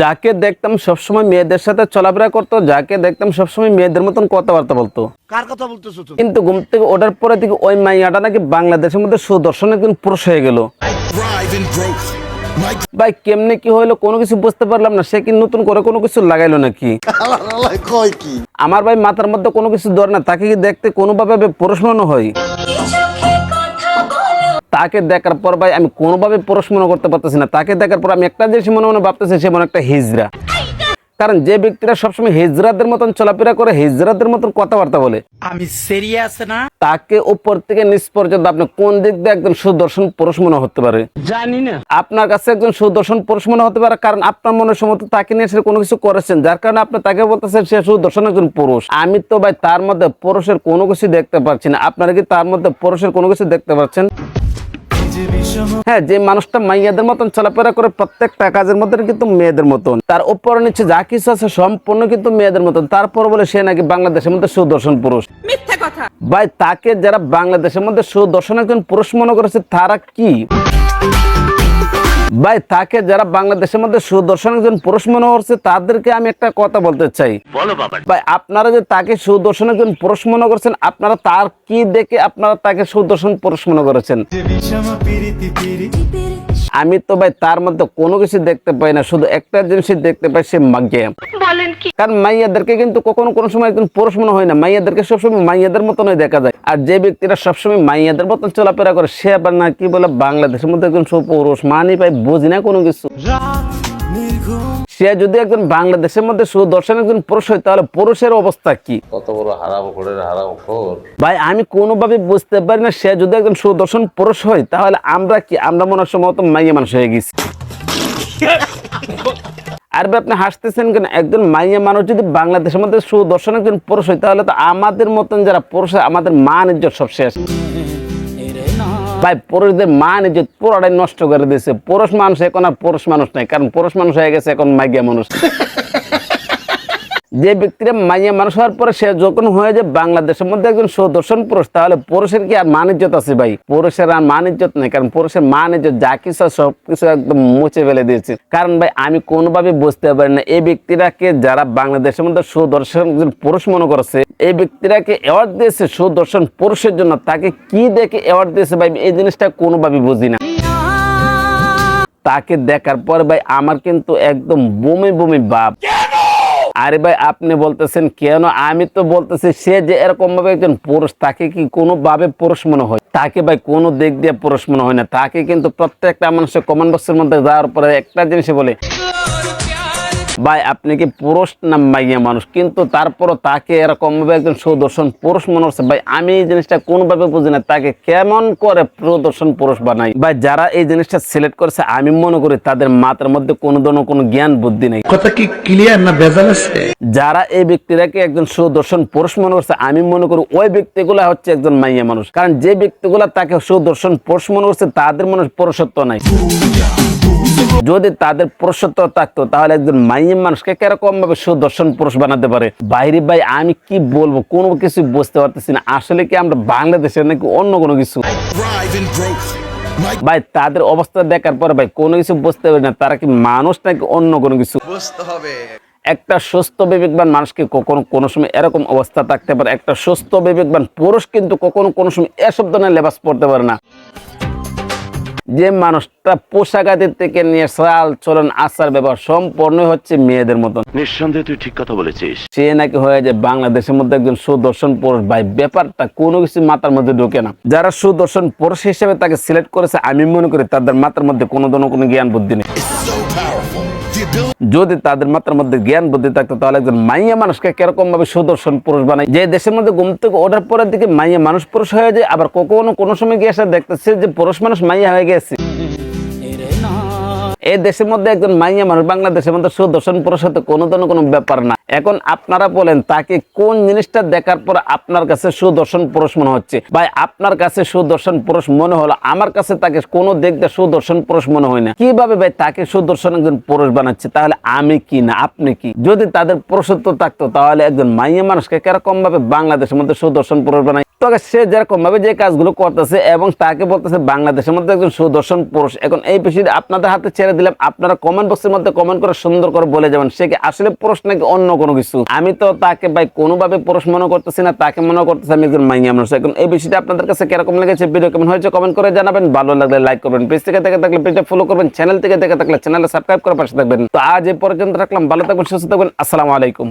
যাকে দেখতাম সবসময় মেয়েদের সাথে চলাফেরা করতো যাকে দেখতাম সবসময় মেয়েদের মতন কথাবার্তা বলতো। কার কথা বলতেছো কিন্তু ঘুম থেকে ওঠার পরে থেকে ওই মাইয়াটা নাকি বাংলাদেশের মধ্যে সুদর্শন একজন পুরুষ হয়ে গেল। ভাই কেমনে কি হইল কোনো কিছু বুঝতে পারলাম না সে কি নতুন করে কোনো কিছু লাগাইলো নাকি? আমার ভাই মাথার মধ্যে কোনো কিছু ধরে না তাকে কি দেখতে কোনোভাবে পুরুষ মনে হয়? তাকে দেখার পর ভাই আমি কোনোভাবে পুরুষ মনে করতে পারতেছি না। তাকে দেখার পর আমি একটা জিনিস মনে মনে ভাবতেছি সে মনে একটা হিজরা কারণ যে ব্যক্তিরা সবসময় হিজরাদের মতন চলাফেরা করে হিজরাদের মতন কথাবার্তা বলে। আমি সিরিয়াস না। তাকে উপর থেকে নিচ পর্যন্ত আপনি কোন দিক দিয়ে একজন সুদর্শন পুরুষ মনে হতে পারে? জানি না। আপনার কাছে একজন সুদর্শন পুরুষ মনে হতে পারে কারণ আপনার মনের সময় তাকে নিয়ে সে কোনো কিছু করেছেন যার কারণে আপনি তাকে বলতেছেন সে সুদর্শন একজন পুরুষ। আমি তো ভাই তার মধ্যে পুরুষের কোনো কিছু দেখতে পাচ্ছি না। আপনারা কি তার মধ্যে পুরুষের কোনো কিছু দেখতে পাচ্ছেন হ্যাঁ যে মানুষটা মাইয়াদের মতন চলাফেরা করে প্রত্যেকটা কাজের মধ্যে কিন্তু মেয়েদের মতন। তার উপর নিচ্ছে যা কিছু আছে সম্পূর্ণ কিন্তু মেয়েদের মতন। তারপর বলে সে নাকি বাংলাদেশের মধ্যে সুদর্শন পুরুষ। মিথ্যা কথা। ভাই তাকে যারা বাংলাদেশের মধ্যে সুদর্শন একজন পুরুষ মনে করেছে তারা কি? ভাই তাকে যারা বাংলাদেশের মধ্যে সুদর্শন একজন পুরুষ মনে করছে তাদেরকে আমি একটা কথা বলতে চাই। বলো বাবা। ভাই আপনারা যে তাকে সুদর্শন একজন পুরুষ মনে করছেন আপনারা তার কি দেখে আপনারা তাকে সুদর্শন পুরুষ মনে করেছেন? আমি তো ভাই তার মধ্যে কোনো কিছু দেখতে পাই না শুধু একটা জিনিস দেখতে পাই সে মাগে বলেন কি? কারণ মাইয়াদেরকে কিন্তু কখনো কোনো সময় একজন পুরুষ মনে হয় না। মাইয়াদেরকে সবসময় মাইয়াদের মতনই দেখা যায়। আর যে ব্যক্তিরা সবসময় মাইয়াদের মতন চলাফেরা করে সে আবার না কি বলে বাংলাদেশের মধ্যে একজন সুপুরুষ মানি পাই বুঝি না কোনো কিছু। সে যদি একজন বাংলাদেশের মধ্যে সুদর্শন একজন পুরুষ হয় তাহলে পুরুষের অবস্থা কি? কত বড় হারাম করে হারাম খোর ভাই আমি কোনোভাবে বুঝতে পারি না সে যদি একজন সুদর্শন পুরুষ হয় তাহলে আমরা কি? আমরা মনে হয় সম্ভবত মাইয়া মানুষ হয়ে গেছি। আর আপনি হাসতেছেন কেন? একজন মাইয়া মানুষ যদি বাংলাদেশের মধ্যে সুদর্শন একজন পুরুষ হয়, তাহলে তো আমাদের মতন যারা পুরুষ আমাদের মান ইজ্জত সব শেষ। ভাই, পুরুষদের মান ইজ্জত পুরোটাই নষ্ট করে দিয়েছে। পুরুষ মানুষ এখন আর পুরুষ মানুষ নাই, কারণ পুরুষ মানুষ হয়ে গেছে এখন মাইয়া মানুষ। যে ব্যক্তিরা মাইয়া মানুষ হওয়ার পরে সে যখন হয়ে যায় বাংলাদেশের মধ্যে একজন সুদর্শন পুরুষ, তাহলে পুরুষের কি আর মান ইজ্জত আছে ভাই? পুরুষের আর মান ইজ্জত নেই, কারণ পুরুষের মান ইজ্জত যা কিছু আছে সবকিছু একদম মুছে ফেলে দিয়েছে। কারণ ভাই, আমি কোনোভাবে বুঝতে পারি না, এই ব্যক্তিরাকে যারা বাংলাদেশের মধ্যে সুদর্শন একজন পুরুষ মনে করছে, এই ব্যক্তিরাকে অ্যাওয়ার্ড দিয়েছে সুদর্শন পুরুষের জন্য, তাকে কি দেখে অ্যাওয়ার্ড দিয়েছে ভাই এই জিনিসটা কোনোভাবে বুঝি না। তাকে দেখার পর ভাই, আমার কিন্তু একদম বমি বমি ভাব। আরে ভাই, আপনি বলতেছেন কেন? আমি তো বলতেছি, সে যে এরকম ভাবে একজন পুরুষ, তাকে কি কোনো ভাবে পুরুষ মনে হয়? তাকে ভাই, কোনো দিক দিয়ে পুরুষ মনে হয় না। তাকে কিন্তু প্রত্যেকটা মানুষের কমেন্ট বক্সের মধ্যে যাওয়ার পরে একটা জিনিস বলে ভাই আপনি কি পুরুষ না মাইয়া মানুষ? কিন্তু তারপরও তাকে এরকম ভাবে একজন সুদর্শন পুরুষ মনে হচ্ছে। ভাই আমি এই জিনিসটা কোনোভাবে বুঝি না। তাকে কেমন করে সুদর্শন পুরুষ বানাই? ভাই যারা এই জিনিসটা সিলেক্ট করেছে আমি মনে করি তাদের মাথার মধ্যে কোনো ধরনের কোনো জ্ঞান বুদ্ধি নেই। কথা কি ক্লিয়ার না ভেজাল আছে? যারা এই ব্যক্তিরাকে একজন সুদর্শন পুরুষ মনে করছে আমি মনে করি ওই ব্যক্তিগুলা হচ্ছে একজন মাইয়া মানুষ। কারণ যে ব্যক্তিগুলা তাকে সুদর্শন পুরুষ মনে করছে তাদের মনে পুরুষত্ব নাই। যদি তাদের পুরুষত্ব থাকতো তাহলে একজন মাইয়া মানুষকে কীরকম ভাবে সুদর্শন পুরুষ বানাতে পারে? বাইরে ভাই আমি কি বলব? কোনো কিছু বুঝতে পারতেছি না। আসলে কি আমরা বাংলাদেশের নাকি অন্য কোনো কিছু? ভাই তাদের অবস্থা দেখার পরে ভাই কোনো কিছু বুঝতে পারি না। তারা কি মানুষ নাকি অন্য কোনো কিছু? বুঝতে হবে। একটা সুস্থ বিবেকবান মানুষকে কখনো কোনো সময় এরকম অবস্থা থাকতে পারে। একটা সুস্থ বিবেকবান পুরুষ কিন্তু কখনো কোনো সময় এসব ধরনের লেবাস পড়তে পারে না। যে মানুষটা পোশাক আদির থেকে নিয়ে চাল চলন আচার ব্যবহার সম্পূর্ণ হচ্ছে মেয়েদের মতন। নিঃসন্দেহে তুই ঠিক কথা বলেছিস। সে নাকি হয়ে যায় বাংলাদেশের মধ্যে একজন সুদর্শন পুরুষ। ভাই ব্যাপারটা কোনো কিছু মাথার মধ্যে ঢোকে না। যারা সুদর্শন পুরুষ হিসেবে তাকে সিলেক্ট করেছে আমি মনে করি তাদের মাথার মধ্যে কোনো ধরনের কোনো জ্ঞান বুদ্ধি নেই। যদি তাদের মাথার মধ্যে জ্ঞান বুদ্ধি থাকতো তাহলে একজন মাইয়া মানুষকে কীরকম ভাবে সুদর্শন পুরুষ বানায়? যে দেশের মধ্যে ঘুম থেকে ওঠার পরের দিকে মাইয়া মানুষ পুরুষ হয়ে যায় আবার কখনো কোনো সময় গিয়ে এসে দেখতেছে যে পুরুষ মানুষ মাইয়া হয়ে গেছে। ですよ。এই দেশের মধ্যে একজন মাইয়া মানুষ বাংলাদেশের মধ্যে সুদর্শন পুরুষ হতে কোনো ধরনের কোনো ব্যাপার না। এখন আপনারা বলেন, তাকে কোন জিনিসটা দেখার পর আপনার কাছে সুদর্শন পুরুষ মনে হচ্ছে? ভাই, আপনার কাছে সুদর্শন পুরুষ মনে হলো, আমার কাছে তাকে কোনো দিয়ে সুদর্শন পুরুষ মনে হয় না। কীভাবে ভাই তাকে সুদর্শন একজন পুরুষ বানাচ্ছে? তাহলে আমি কি না? আপনি কি? যদি তাদের পুরুষত্ব থাকতো, তাহলে একজন মাইয়া মানুষকে কীরকম ভাবে বাংলাদেশের মধ্যে সুদর্শন পুরুষ বানায়? তবে সে যেরকম ভাবে যে কাজগুলো করতেছে এবং তাকে বলতেছে, বাংলাদেশের মধ্যে একজন সুদর্শন পুরুষ। এখন এই বিষয়টা আপনাদের হাতে ছেড়ে দিলাম। আপনারা কমেন্ট বক্সের মধ্যে কমেন্ট করে সুন্দর করে বলে যাবেন, সে কি আসলে পুরুষ নাকি অন্য কোনো কিছু? আমি তো তাকে ভাই কোনোভাবে পুরুষ মনে করতেছি না, তাকে মনে করতেছি আমি একজন মাইয়া মানুষ। এখন এই বিষয়টা আপনাদের কাছে কীরকম লেগেছে ভিডিও কেমন হয়েছে কমেন্ট করে জানাবেন, ভালো লাগলে লাইক করবেন পেজ থেকে দেখে থাকলে পেজটা ফলো করবেন চ্যানেল থেকে দেখে থাকলে চ্যানেলে সাবস্ক্রাইব করে পাশে থাকবেন। তো আজ এ পর্যন্ত রাখলাম, ভালো থাকবেন, সুস্থ থাকবেন, আসসালামু আলাইকুম।